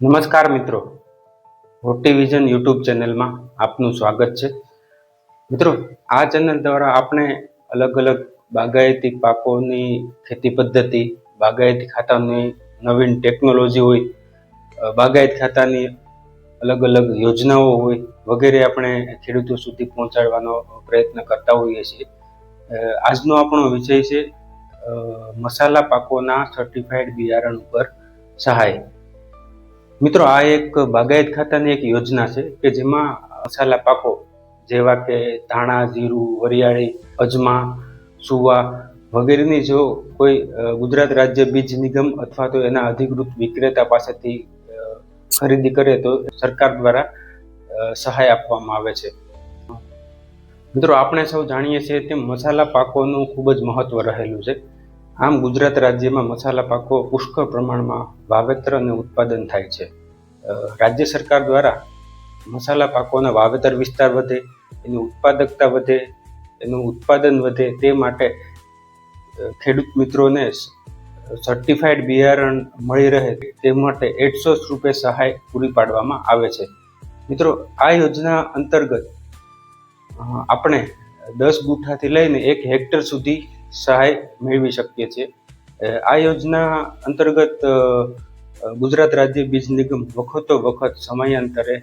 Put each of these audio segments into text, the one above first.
નમસ્કાર મિત્રો. હોટીવિઝન યુટ્યુબ ચેનલમાં આપનું સ્વાગત છે. મિત્રો, આ ચેનલ દ્વારા આપણે અલગ અલગ બાગાયતી પાકોની ખેતી પદ્ધતિ, બાગાયતી ખાતાની નવીન ટેકનોલોજી હોય બાગાયત ખાતાની અલગ અલગ યોજનાઓ હોય વગેરે આપણે ખેડૂતો સુધી પહોંચાડવાનો પ્રયત્ન કરતા હોઈએ છીએ. આજનો આપણો વિષય છે મસાલા પાકોના સર્ટિફાઈડ બિયારણ ઉપર સહાય. મિત્રો, આ એક બાગાયત ખાતાની એક યોજના છે કે જેમાં મસાલા પાકો જેવા કે ધાણા, જીરું, વરિયાળી, અજમા, સુવા વગેરેની જો કોઈ ગુજરાત રાજ્ય બીજ નિગમ અથવા તો એના અધિકૃત વિક્રેતા પાસેથી ખરીદી કરે તો સરકાર દ્વારા સહાય આપવામાં આવે છે. મિત્રો, આપણે સૌ જાણીએ છીએ તેમ મસાલા પાકોનું ખૂબ જ મહત્વ રહેલું છે. આમ ગુજરાત રાજ્યમાં મસાલા પાકો પુષ્કળ પ્રમાણમાં વાવેતર અને ઉત્પાદન થાય છે. રાજ્ય સરકાર દ્વારા મસાલા પાકોના વાવેતર વિસ્તાર વધે, એની ઉત્પાદકતા વધે, એનું ઉત્પાદન વધે તે માટે ખેડૂત મિત્રોને સર્ટિફાઈડ બિયારણ મળી રહે તે માટે એકસો રૂપે સહાય પૂરી પાડવામાં આવે છે. મિત્રો, આ યોજના અંતર્ગત આપણે દસ ગુઠાથી લઈને એક હેક્ટર સુધી સહાય મેળવી શકીએ છીએ. આ યોજના અંતર્ગત ગુજરાત રાજ્ય બીજ નિગમ વખતો વખત સમયાંતરે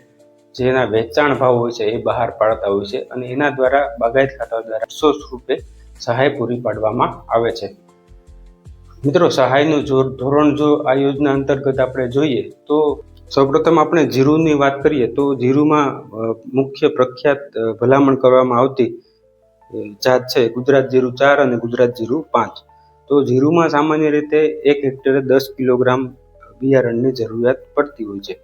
જેના વેચાણ ભાવ હોય છે એ બહાર પાડતા હોય છે અને એના દ્વારા બાગાયત ખાતા દ્વારા સો રૂપે સહાય પૂરી પાડવામાં આવે છે. મિત્રો, સહાયનું ધોરણ જો આ યોજના અંતર્ગત આપણે જોઈએ તો સૌપ્રથમ આપણે જીરુની વાત કરીએ તો જીરુમાં મુખ્ય પ્રખ્યાત ભલામણ કરવામાં આવતી જાત છે, ગુજરાત જીરું ચાર અને ગુજરાત જીરું પાંચ. તો જીરુમાં સામાન્ય રીતે એક હેક્ટરે દસ કિલોગ્રામ બિયારણની જરૂરિયાત પડતી હોય છે.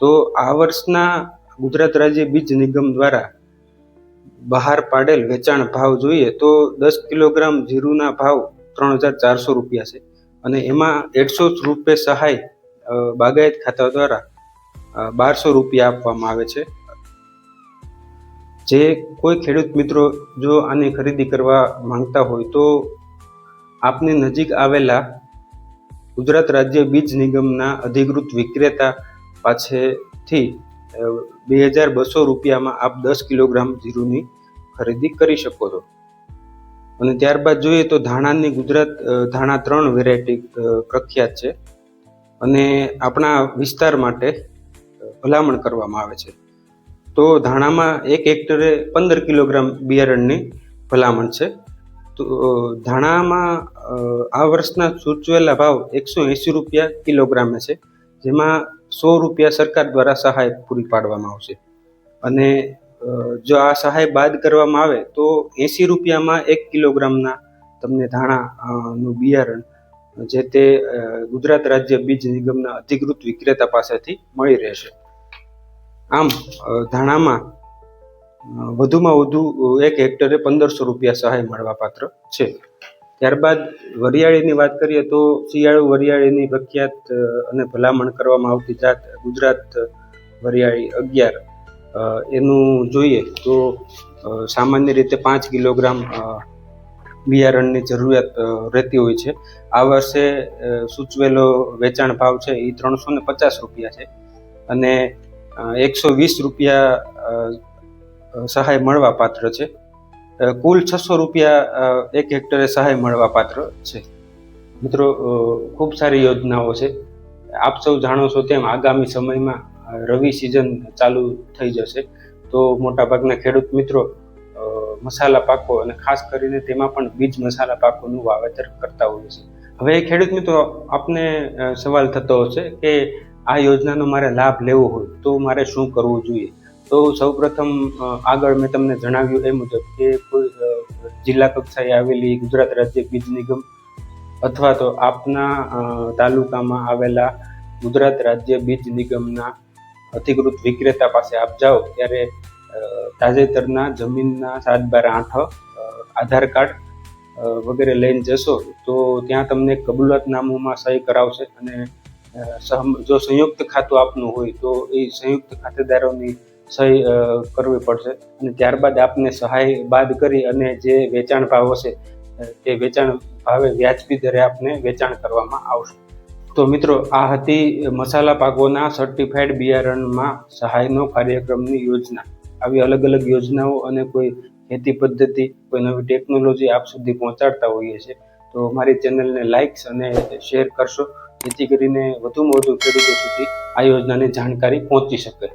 તો આ વર્ષના ગુજરાત રાજ્ય બીજ નિગમ દ્વારા બહાર પાડેલ વેચાણ ભાવ જોઈએ તો દસ કિલોગ્રામ જીરુના ભાવ ત્રણ હજાર ચારસો રૂપિયા છે અને એમાં એકસો રૂપિયા સહાય બાગાયત ખાતા દ્વારા બારસો રૂપિયા આપવામાં આવે છે. જે કોઈ ખેડૂત મિત્રો જો આની ખરીદી કરવા માંગતા હોય તો આપની નજીક આવેલા ગુજરાત રાજ્ય બીજ નિગમના અધિકૃત વિક્રેતા પાસેથી બે હજાર બસો રૂપિયામાં આપ દસ કિલોગ્રામ જીરુની ખરીદી કરી શકો છો. અને ત્યારબાદ જોઈએ તો ધાણાની ગુજરાત ધાણા ત્રણ વેરાયટી પ્રખ્યાત છે. અને આપણા વિસ્તાર માટે ભલામણ કરવામાં આવે છે. તો ધાણામાં એક હેક્ટરે પંદર કિલોગ્રામ બિયારણની ભલામણ છે. તો ધાણામાં આ વર્ષના સૂચવેલા ભાવ એકસો એંસી રૂપિયા કિલોગ્રામે છે, જેમાં સો રૂપિયા સરકાર દ્વારા સહાય પૂરી પાડવામાં આવશે. અને જો આ સહાય બાદ કરવામાં આવે, તો એંસી રૂપિયામાં એક કિલોગ્રામના તમને ધાણા નું બિયારણ, જે તે ગુજરાત રાજ્ય બીજ નિગમના અધિકૃત વિક્રેતા પાસેથી મળી રહેશે. આમ ધાણામાં વધુમાં વધુ એક હેક્ટરે પંદરસો રૂપિયા સહાય મળવાપાત્ર છે. ત્યારબાદ વરિયાળીની વાત કરીએ તો શિયાળુ વરિયાળીની પ્રખ્યાત અને ભલામણ કરવામાં આવતી જાત ગુજરાત વરિયાળી અગિયાર. એનું જોઈએ તો સામાન્ય રીતે પાંચ કિલોગ્રામ બિયારણની જરૂરિયાત રહેતી હોય છે. આ વર્ષે સૂચવેલો વેચાણ ભાવ છે એ ત્રણસો ને પચાસ રૂપિયા છે. અને એકસો વીસ રૂપિયા સહાય મળવા પાત્ર છે. કુલ છસો રૂપિયા એક હેક્ટરે સહાય મળવા પાત્ર છે. મિત્રો ખૂબ સારી યોજનાઓ છે. આપ સૌ જાણો છો તેમ આગામી સમયમાં રવિ સિઝન ચાલુ થઈ જશે. તો મોટાભાગના ખેડૂત મિત્રો મસાલા પાકો અને ખાસ કરીને તેમાં પણ બીજ મસાલા પાકોનું વાવેતર કરતા હોય છે. હવે ખેડૂત મિત્રો, આપને સવાલ થતો હશે કે આ યોજનાનો મારે લાભ લેવો હોય તો મારે શું કરવું જોઈએ? તો સૌપ્રથમ આગળ મેં તમને જણાવ્યું એ મુજબ કે કોઈ જિલ્લા કક્ષાએ આવેલી ગુજરાત રાજ્ય બીજ નિગમ અથવા તો આપના તાલુકામાં આવેલા ગુજરાત રાજ્ય બીજ નિગમના અધિકૃત વિક્રેતા પાસે આપ જાઓ ત્યારે તાજેતરના જમીનના સાત બાર આઠ આધાર કાર્ડ વગેરે લઈને જશો તો ત્યાં તમને કબૂલાતનામુંમાં સહી કરાવશે અને જો સંયુક્ત ખાતું આપનું હોય તો એ સંયુક્ત ખાતેદારોની સહી કરવી પડશે. અને ત્યારબાદ આપને સહાય બાદ કરી અને જે વેચાણ ભાવ હશે તે વેચાણ ભાવે વ્યાજબી દરે આપને વેચાણ કરવામાં આવશે. તો મિત્રો, આ હતી મસાલા પાકોના સર્ટિફાઈડ બિયારણમાં સહાયનો કાર્યક્રમની યોજના. આવી અલગ અલગ યોજનાઓ અને કોઈ ખેતી પદ્ધતિ, કોઈ નવી ટેકનોલોજી આપ સુધી પહોંચાડતા હોઈએ છીએ. તો મારી ચેનલને લાઇક્સ અને શેર કરશો. જેથી કરીને વધુમાં વધુ ખેડૂતો સુધી આ યોજનાની જાણકારી પહોંચી શકે.